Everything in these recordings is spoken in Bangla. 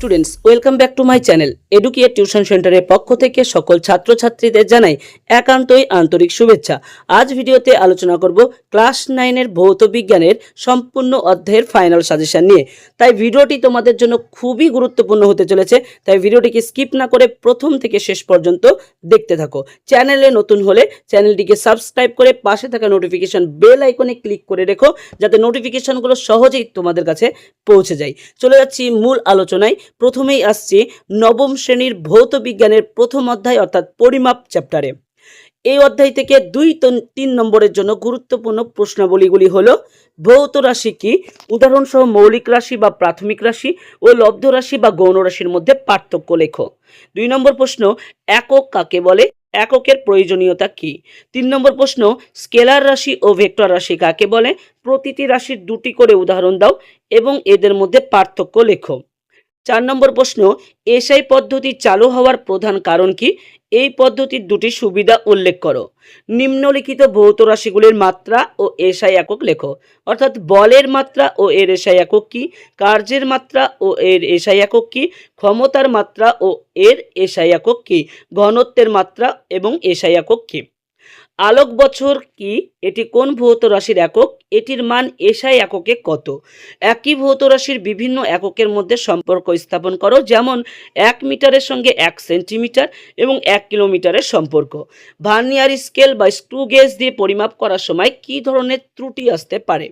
Students, welcome back to my channel. Educate tuition সেন্টারের পক্ষ থেকে সকল ছাত্রছাত্রীদের জানাই একান্তই আন্তরিক শুভেচ্ছা। আজ ভিডিওতে আলোচনা করব ক্লাস নাইনের ভৌত বিজ্ঞানের সম্পূর্ণ অধ্যায়ের ফাইনাল সাজেশন নিয়ে। তাই ভিডিওটি তোমাদের জন্য খুবই গুরুত্বপূর্ণ হতে চলেছে, তাই ভিডিওটিকে স্কিপ না করে প্রথম থেকে শেষ পর্যন্ত দেখতে থাকো। চ্যানেলে নতুন হলে চ্যানেলটিকে সাবস্ক্রাইব করে পাশে থাকা নোটিফিকেশন বেল আইকনে ক্লিক করে রেখো, যাতে নোটিফিকেশনগুলো সহজেই তোমাদের কাছে পৌঁছে যায়। চলে যাচ্ছি মূল আলোচনায়। প্রথমেই আসছি নবম শ্রেণির ভৌত বিজ্ঞানের প্রথম অধ্যায়, অর্থাৎ পরিমাপ চ্যাপ্টারে এই অধ্যায় থেকে দুই তিন নম্বরের জন্য গুরুত্বপূর্ণ প্রশ্নাবলীগুলি হল, ভৌত রাশি কি? উদাহরণসহ মৌলিক রাশি বা প্রাথমিক রাশি ও লব্ধ রাশি বা গৌণ রাশির মধ্যে পার্থক্য লেখো। দুই নম্বর প্রশ্ন, একক কাকে বলে? এককের প্রয়োজনীয়তা কি? তিন নম্বর প্রশ্ন, স্কেলার রাশি ও ভেক্টর রাশি কাকে বলে? প্রতিটি রাশির দুটি করে উদাহরণ দাও এবং এদের মধ্যে পার্থক্য লেখো। চার নম্বর প্রশ্ন, এসআই পদ্ধতি চালু হওয়ার প্রধান কারণ কি? এই পদ্ধতির দুটি সুবিধা উল্লেখ করো। নিম্নলিখিত ভৌত রাশিগুলির মাত্রা ও এসআই একক লেখো। অর্থাৎ বলের মাত্রা ও এর এসআই একক কি? কার্যের মাত্রা ও এর এসআই একক কি? ক্ষমতার মাত্রা ও এর এসআই একক কি? ঘনত্বের মাত্রা এবং এসআই একক কি? আলোক বছর কি? এটি কোন ভৌত রাশির একক? এটির মান এসআই এককে কত? একই ভৌত রাশির বিভিন্ন এককের মধ্যে সম্পর্ক স্থাপন করো, যেমন এক মিটারের সঙ্গে এক সেন্টিমিটার এবং এক কিলোমিটারের সম্পর্ক। ভার্নিয়ার স্কেল বা স্ক্রু গেজ দিয়ে পরিমাপ করার সময় কি ধরনের ত্রুটি আসতে পারে?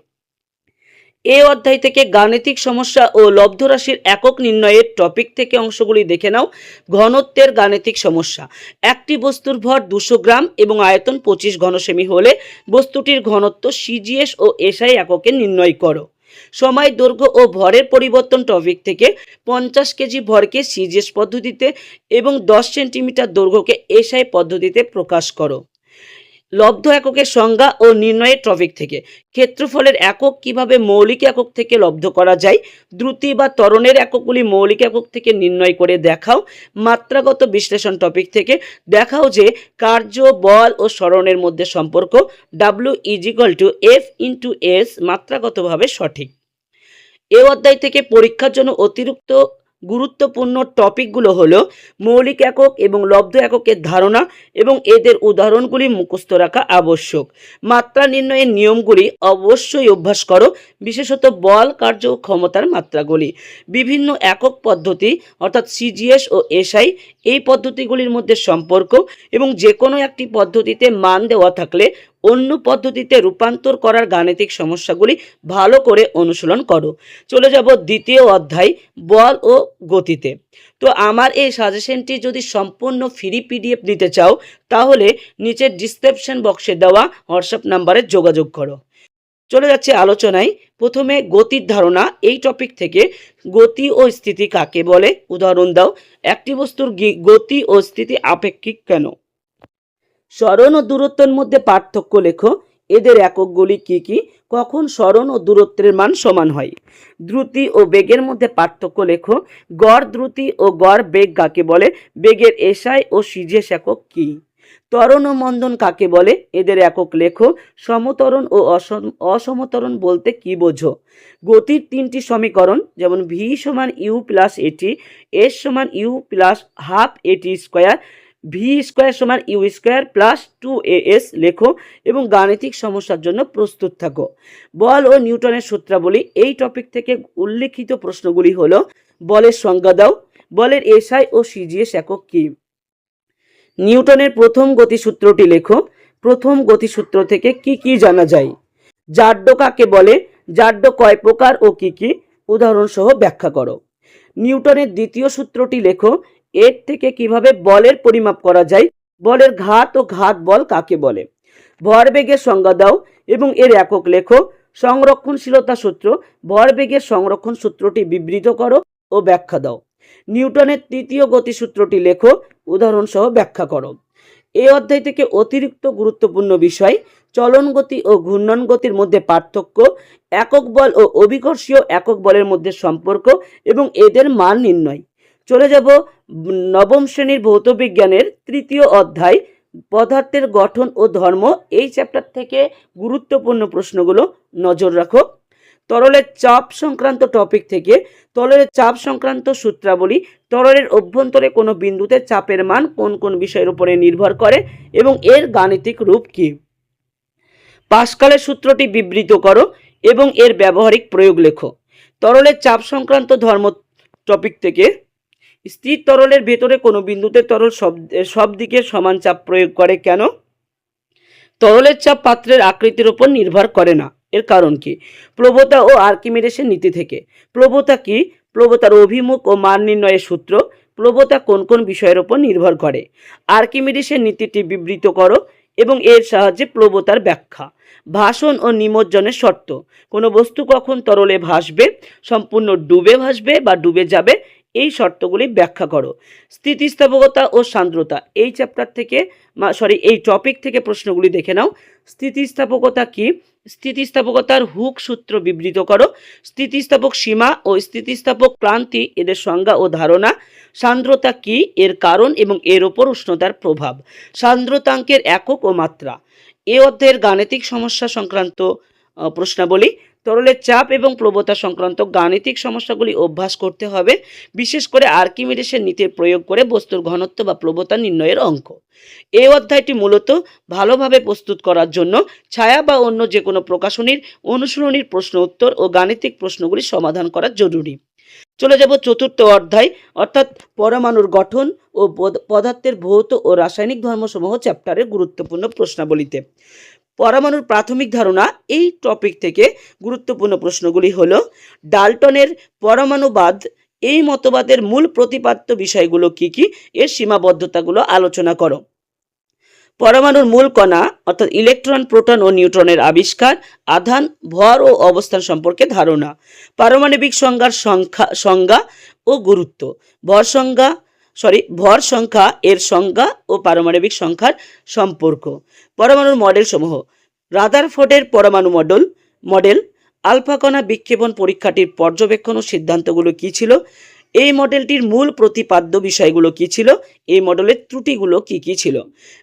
এই অধ্যায় থেকে গাণিতিক সমস্যা ও লব্ধ রাশির একক নির্ণয়ের টপিক থেকে অংশগুলি দেখে নাও। ঘনত্বের গাণিতিক সমস্যা। একটি বস্তুর ভর দুশো গ্রাম এবং আয়তন পঁচিশ ঘনসেমি হলে বস্তুটির ঘনত্ব সিজিএস ও এসআই এককে নির্ণয় করো। সময়, দৈর্ঘ্য ও ভরের পরিবর্তন টপিক থেকে পঞ্চাশ কেজি ভরকে সিজিএস পদ্ধতিতে এবং দশ সেন্টিমিটার দৈর্ঘ্যকে এসআই পদ্ধতিতে প্রকাশ করো। লব্ধ এককের সংজ্ঞা ও নির্ণয়ের টপিক থেকে। ক্ষেত্রফলের একক কীভাবে মৌলিক একক থেকে লব্ধ করা যায়? দ্রুতি বা ত্বরণের এককগুলি মৌলিক একক থেকে নির্ণয় করে দেখাও। মাত্রাগত বিশ্লেষণ টপিক থেকে দেখাও যে কার্য, বল ও স্মরণের মধ্যে সম্পর্ক W equal to F into S মাত্রাগতভাবে সঠিক। এ অধ্যায় থেকে পরীক্ষার জন্য অতিরিক্ত গুরুত্বপূর্ণ টপিকগুলো হলো মৌলিক একক এবং লব্ধ এককের ধারণা এবং এদের উদাহরণগুলি মুখস্থ রাখা আবশ্যক। মাত্রা নির্ণয়ের নিয়মগুলি অবশ্যই অভ্যাস করো, বিশেষত বল, কার্য ও ক্ষমতার মাত্রাগুলি। বিভিন্ন একক পদ্ধতি, অর্থাৎ সিজিএস ও এসআই এই পদ্ধতিগুলির মধ্যে সম্পর্ক এবং যে কোনো একটি পদ্ধতিতে মান দেওয়া থাকলে অন্য পদ্ধতিতে রূপান্তর করার গাণিতিক সমস্যাগুলি ভালো করে অনুশীলন করো। চলে যাব দ্বিতীয় অধ্যায়, বল ও গতিতে। তো আমার এই সাজেশনটি যদি সম্পূর্ণ ফ্রি পিডিএফ নিতে চাও, তাহলে নিচের ডিসক্রিপশন বক্সে দেওয়া হোয়াটসঅ্যাপ নাম্বারে যোগাযোগ করো। চলে যাচ্ছে আলোচনায়। প্রথমে গতির ধারণা, এই টপিক থেকে গতি ও স্থিতি কাকে বলে? উদাহরণ দাও। একটি বস্তুর গতি ও স্থিতি আপেক্ষিক কেন? স্মরণ ও দূরত্বের মধ্যে পার্থক্য লেখো। এদের এককগুলি কি কি? কখন স্মরণ ও দূরত্বের মান সমান হয়? দ্রুতি ও বেগের মধ্যে পার্থক্য লেখো। গড় দ্রুতি ও গড় বেগ কাকে বলে? বেগের এসাই ও সিজেস একক কি? ত্বরণ ও মন্দন কাকে বলে? এদের একক লেখো। সমতরণ ও অসম- অসমতরণ বলতে কি বোঝো? গতির তিনটি সমীকরণ, যেমন ভি সমান ইউ প্লাস এটি, এস সমান U plus half at square V square সমান U square plus two S লেখো এবং গাণিতিক সমস্যার জন্য প্রস্তুত থাকো। বল ও নিউটনের সূত্রাবলী এই টপিক থেকে উল্লেখিত প্রশ্নগুলি হলো, বলের সংজ্ঞা দাও। বলের এসআই ও সিজিএস একক কি? নিউটনের প্রথম গতিসূত্রটি লেখো। প্রথম গতিসূত্র থেকে কি কি জানা যায়? জাড্য কাকে বলে? জাড্য কয় প্রকার ও কি কি? উদাহরণসহ ব্যাখ্যা করো। নিউটনের দ্বিতীয় সূত্রটি লেখো। এর থেকে কীভাবে বলের পরিমাপ করা যায়? বলের ঘাত ও ঘাত বল কাকে বলে? ভরবেগের সংজ্ঞা দাও এবং এর একক লেখো। সংরক্ষণশীলতা সূত্র, ভরবেগের সংরক্ষণ সূত্রটি বিবৃত করো ও ব্যাখ্যা দাও। নিউটনের তৃতীয় গতিসূত্রটি লেখো, উদাহরণসহ ব্যাখ্যা করো। এই অধ্যায় থেকে অতিরিক্ত গুরুত্বপূর্ণ বিষয়, চলন গতি ও ঘূর্ণন গতির মধ্যে পার্থক্য, একক বল ও অভিকর্ষীয় একক বলের মধ্যে সম্পর্ক এবং এদের মান নির্ণয়। চলে যাব নবম শ্রেণির ভৌতবিজ্ঞানের তৃতীয় অধ্যায়, পদার্থের গঠন ও ধর্ম। এই চ্যাপ্টার থেকে গুরুত্বপূর্ণ প্রশ্নগুলো নজর রাখো। তরলের চাপ সংক্রান্ত টপিক থেকে তরলের চাপ সংক্রান্ত সূত্রাবলী, তরলের অভ্যন্তরে কোনো বিন্দুতে চাপের মান কোন কোন বিষয়ের উপরে নির্ভর করে এবং এর গাণিতিক রূপ কী? পাস্কালের সূত্রটি বিবৃত করো এবং এর ব্যবহারিক প্রয়োগ লেখো। তরলের চাপ সংক্রান্ত ধর্ম টপিক থেকে স্থির তরলের ভেতরে কোনো বিন্দুতে তরল সব সব দিকে সমান চাপ প্রয়োগ করে কেন? তরলের চাপ পাত্রের আকৃতির উপর নির্ভর করে না। এর কারণ কি? প্রবতা ও আর্কিমিডেসের নীতি থেকে। প্রবতা কি? প্রবতার অভিমুখ ও মান নির্ণয়ের সূত্র। প্রবতা কোন কোন বিষয়ের ওপর নির্ভর করে? আর্কিমিডিসের নীতিটি বিবৃত করো এবং এর সাহায্যে প্রবতার ব্যাখ্যা। ভাষণ ও নিমজ্জনের শর্ত। কোনো বস্তু কখন তরলে ভাসবে? সম্পূর্ণ ডুবে ভাসবে বা ডুবে যাবে এই শর্তগুলি ব্যাখ্যা করো। স্থিতিস্থাপকতা ও সান্দ্রতা, এই চ্যাপ্টার থেকে সরি এই টপিক থেকে প্রশ্নগুলি দেখে নাও। স্থিতিস্থাপকতা কি? স্থিতিস্থাপকতার হুক সূত্র বিবৃত করো। স্থিতিস্থাপক সীমা ও স্থিতিস্থাপক ক্রান্তি এদের সংজ্ঞা ও ধারণা। সান্দ্রতা কি? এর কারণ এবং এর ওপর উষ্ণতার প্রভাব। সান্দ্রতাঙ্কের একক ও মাত্রা। এ অধ্যায়ের গাণিতিক সমস্যা সংক্রান্ত প্রশ্নাবলী। তরলের চাপ এবং প্রবতা সংক্রান্ত গাণিতিক সমস্যাগুলি অভ্যাস করতে হবে, বিশেষ করে আর্কিমিডিসের নীতির প্রয়োগ করে বস্তুর ঘনত্ব বা প্রবতা নির্ণয়ের অঙ্ক। এই অধ্যায়টি মূলত ভালোভাবে প্রস্তুত করার জন্য ছায়া বা অন্য যে কোনো প্রকাশনীর অনুশীলনীর প্রশ্ন উত্তর ও গাণিতিক প্রশ্নগুলি সমাধান করা জরুরি। চলে যাব চতুর্থ অধ্যায়, অর্থাৎ পরমাণুর গঠন ও পদ- পদার্থের ভৌত ও রাসায়নিক ধর্মসমূহ চ্যাপ্টারের গুরুত্বপূর্ণ প্রশ্নাবলীতে। পরমাণুর প্রাথমিক ধারণা এই টপিক থেকে গুরুত্বপূর্ণ প্রশ্নগুলি হল, ডাল্টনের পরমাণুবাদ এই মতবাদের মূল প্রতিপাদ্য বিষয়গুলো কি কি? এর সীমাবদ্ধতাগুলো আলোচনা করো। পরমাণুর মূল কণা, অর্থাৎ ইলেকট্রন, প্রোটন ও নিউট্রনের আবিষ্কার, আধান, ভর ও অবস্থান সম্পর্কে ধারণা। পারমাণবিক সংজ্ঞার সংখ্যা, সংজ্ঞা ও গুরুত্ব। ভর সংজ্ঞা সরি ভর সংখ্যা, এর সংজ্ঞা ও পারমাণবিক সংখ্যার সম্পর্ক। পরমাণুর মডেল সমূহ। রাদারফোর্ডের পরমাণু মডেল মডেল আলফা কণা বিক্ষেপণ পরীক্ষাটির পর্যবেক্ষণ ও সিদ্ধান্তগুলো কী ছিল? এই মডেলটির মূল প্রতিপাদ্য বিষয়গুলো কী ছিল? এই মডেলের ত্রুটিগুলো কী কী ছিল?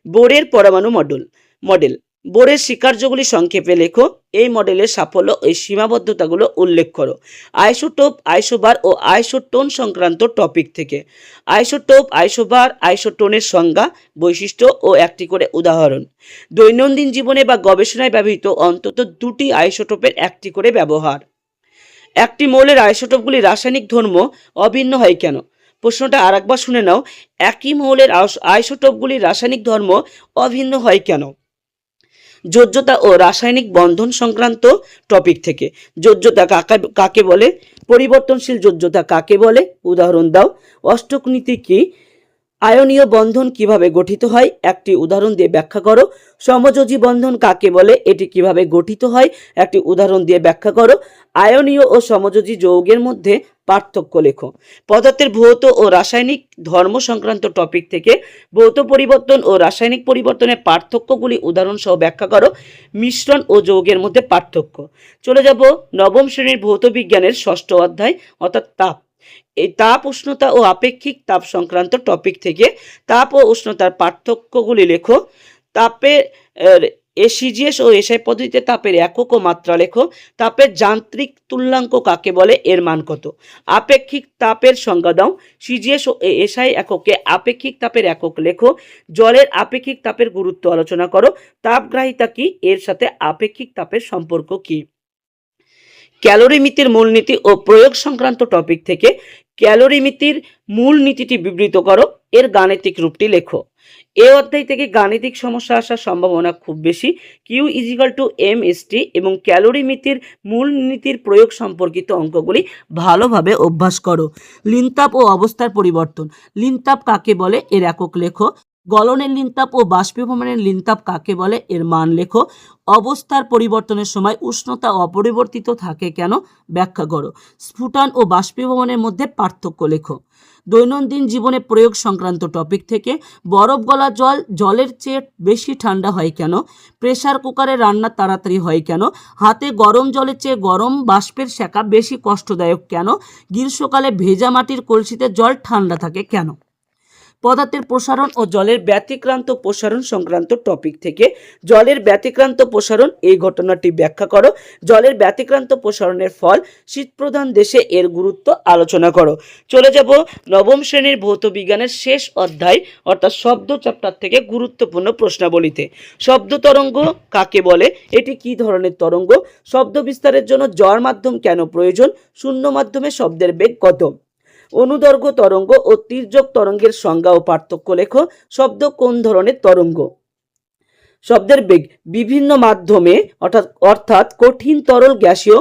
বোরের পরমাণু মডেল মডেল বোরের স্বীকার্যগুলি সংক্ষেপে লেখো। এই মডেলের সাফল্য ও সীমাবদ্ধতাগুলো উল্লেখ করো। আইসোটোপ, আইসোবার ও আইসোটোন সংক্রান্ত টপিক থেকে। আইসোটোপ, আইসোবার, আইসোটোনের সংজ্ঞা, বৈশিষ্ট্য ও একটি করে উদাহরণ। দৈনন্দিন জীবনে বা গবেষণায় ব্যবহৃত অন্তত দুটি আইসোটোপের একটি করে ব্যবহার। একটি মৌলের আইসোটোপগুলি রাসায়নিক ধর্ম অভিন্ন হয় কেন? প্রশ্নটা আরেকবার শুনে নাও। একই মৌলের আইসোটোপগুলির রাসায়নিক ধর্ম অভিন্ন হয় কেন? যোজ্যতা ও রাসায়নিক বন্ধন সংক্রান্ত টপিক থেকে। যোজ্যতা কাকে কাকে বলে? পরিবর্তনশীল যোজ্যতা কাকে বলে? উদাহরণ দাও। অষ্টক নীতি কি আয়নীয় বন্ধন কীভাবে গঠিত হয়? একটি উদাহরণ দিয়ে ব্যাখ্যা করো। সমযোজী বন্ধন কাকে বলে? এটি কীভাবে গঠিত হয়? একটি উদাহরণ দিয়ে ব্যাখ্যা করো। আয়নীয় ও সমযোজী যৌগের মধ্যে পার্থক্য লেখো। পদার্থের ভৌত ও রাসায়নিক ধর্ম সংক্রান্ত টপিক থেকে ভৌত পরিবর্তন ও রাসায়নিক পরিবর্তনের পার্থক্যগুলি উদাহরণ সহ ব্যাখ্যা করো। মিশ্রণ ও যৌগের মধ্যে পার্থক্য। চলে যাব নবম শ্রেণির ভৌত বিজ্ঞানের ষষ্ঠ অধ্যায়, অর্থাৎ তাপ। এই তাপ, উষ্ণতা ও আপেক্ষিক তাপ সংক্রান্ত টপিক থেকে তাপ ও উষ্ণতার পার্থক্যগুলি লেখো। তাপের এসিজিএস ও এসআই পদ্ধতিতে তাপের একক ও মাত্রা লেখো। তাপের যান্ত্রিক তুল্যাঙ্ক কাকে বলে, এর মান কত? আপেক্ষিক তাপের সংজ্ঞা দাও। সিজিএস ও এসআই এককে আপেক্ষিক তাপের একক লেখো। জলের আপেক্ষিক তাপের গুরুত্ব আলোচনা করো। তাপগ্রাহিতা কি? এর সাথে আপেক্ষিক তাপের সম্পর্ক কি? ক্যালোরিমিতির মূলনীতি ও প্রয়োগ সংক্রান্ত টপিক থেকে ক্যালোরিমিতির মূল নীতিটি বিবৃত করো, এর গাণিতিক রূপটি লেখো। এ অধ্যায় থেকে গাণিতিক সমস্যা আসার সম্ভাবনা খুব বেশি। Q equal to M T এবং ক্যালোরিমিতির মূল নীতির প্রয়োগ সম্পর্কিত অঙ্কগুলি ভালোভাবে অভ্যাস করো। লিনতাপ ও অবস্থার পরিবর্তন। লিনতাপ কাকে বলে? এর একক লেখো। গলনের লিনতাপ ও বাষ্পীভবনের লিনতাপ কাকে বলে? এর মান লেখো। অবস্থার পরিবর্তনের সময় উষ্ণতা অপরিবর্তিত থাকে কেন? ব্যাখ্যা করো। স্ফুটন ও বাষ্পীভবনের মধ্যে পার্থক্য লেখো। দৈনন্দিন জীবনে প্রয়োগ সংক্রান্ত টপিক থেকে, বরফ গলা জল, জলের চেয়ে বেশি ঠান্ডা হয় কেন? প্রেশার কুকারে রান্না তাড়াতাড়ি হয় কেন? হাতে গরম জলের চেয়ে গরম বাষ্পের সেকা বেশি কষ্টদায়ক কেন? গ্রীষ্মকালে ভেজা মাটির কলসিতে জল ঠান্ডা থাকে কেন? পদার্থের প্রসারণ ও জলের ব্যতিক্রান্ত প্রসারণ সংক্রান্ত টপিক থেকে জলের ব্যতিক্রান্ত প্রসারণ এই ঘটনাটি ব্যাখ্যা করো। জলের ব্যতিক্রান্ত প্রসারণের ফল শীতপ্রধান দেশে এর গুরুত্ব আলোচনা করো। চলে যাব নবম শ্রেণির ভৌত বিজ্ঞানের শেষ অধ্যায়, অর্থাৎ শব্দ চ্যাপ্টার থেকে গুরুত্বপূর্ণ প্রশ্নাবলীতে। শব্দ তরঙ্গ কাকে বলে? এটি কি ধরনের তরঙ্গ? শব্দ বিস্তারের জন্য জ্বর মাধ্যম কেন প্রয়োজন? শূন্য মাধ্যমে শব্দের বেগ কত? অনুদৈর্ঘ্য তরঙ্গ ও তির্যক তরঙ্গের সংজ্ঞা ও পার্থক্য লেখো। শব্দ কোন ধরনের তরঙ্গ? শব্দের বেগ বিভিন্ন মাধ্যমে, অর্থাৎ অর্থাৎ কঠিন তরল গ্যাসীয়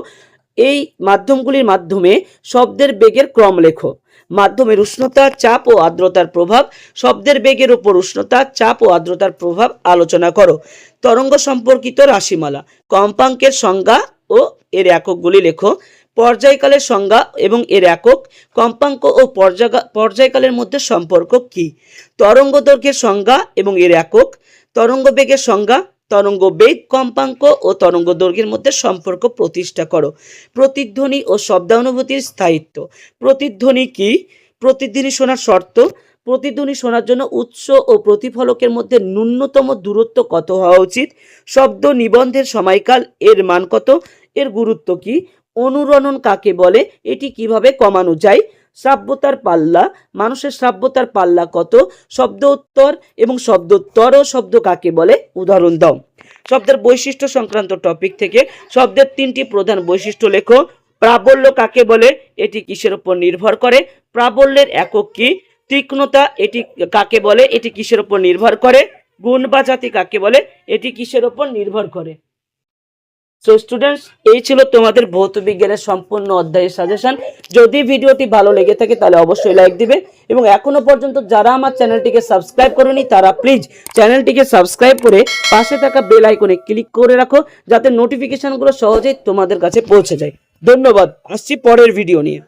এই মাধ্যমগুলির মাধ্যমে শব্দের বেগের ক্রম লেখো। মাধ্যমের উষ্ণতা, চাপ ও আর্দ্রতার প্রভাব, শব্দের বেগের উপর উষ্ণতা, চাপ ও আর্দ্রতার প্রভাব আলোচনা করো। তরঙ্গ সম্পর্কিত রাশিমালা, কম্পাঙ্কের সংজ্ঞা ও এর এককগুলি লেখো। পর্যায়কালের সংজ্ঞা এবং এর একক, কম্পাঙ্ক ও পর্যায়কা- পর্যায়কালের মধ্যে সম্পর্ক কি? তরঙ্গ দৈর্ঘ্যের সংজ্ঞা এবং এর একক, তরঙ্গ বেগের সংজ্ঞা, তরঙ্গ বেগ, কম্পাঙ্ক ও তরঙ্গ দৈর্ঘ্যের মধ্যে সম্পর্ক প্রতিষ্ঠা করো। প্রতিধ্বনি ও শব্দানুভূতির স্থায়িত্ব। প্রতিধ্বনি কি? প্রতিধ্বনি শোনার শর্ত, প্রতিধ্বনি শোনার জন্য উৎস ও প্রতিফলকের মধ্যে ন্যূনতম দূরত্ব কত হওয়া উচিত? শব্দ নিবন্ধের সময়কাল, এর মান কত? এর গুরুত্ব কি? অনুরণন কাকে বলে? এটি কীভাবে কমানো যায়? শ্রাব্যতার পাল্লা, মানুষের শ্রাব্যতার পাল্লা কত? শব্দ উত্তর এবং শব্দোত্তর ও শব্দ কাকে বলে? উদাহরণ দাও। শব্দের বৈশিষ্ট্য সংক্রান্ত টপিক থেকে শব্দের তিনটি প্রধান বৈশিষ্ট্য লেখো। প্রাবল্য কাকে বলে? এটি কিসের উপর নির্ভর করে? প্রাবল্যের একক কি? তীক্ষ্ণতা এটি কাকে বলে? এটি কিসের উপর নির্ভর করে? গুণ বা জাতি কাকে বলে? এটি কিসের উপর নির্ভর করে? সো স্টুডেন্টস এই ছিল তোমাদের ভৌত বিজ্ঞানের সম্পূর্ণ অধ্যায়ের সাজেশন যদি ভিডিওটি ভালো লেগে থাকে, তাহলে অবশ্যই লাইক দিবে। এবং এখনও পর্যন্ত যারা আমার চ্যানেলটিকে সাবস্ক্রাইব করেনি, তারা প্লিজ চ্যানেলটিকে সাবস্ক্রাইব করে পাশে থাকা বেল আইকনে ক্লিক করে রাখো, যাতে নোটিফিকেশনগুলো সহজেই তোমাদের কাছে পৌঁছে যায়। ধন্যবাদ। আসছি পরের ভিডিও নিয়ে।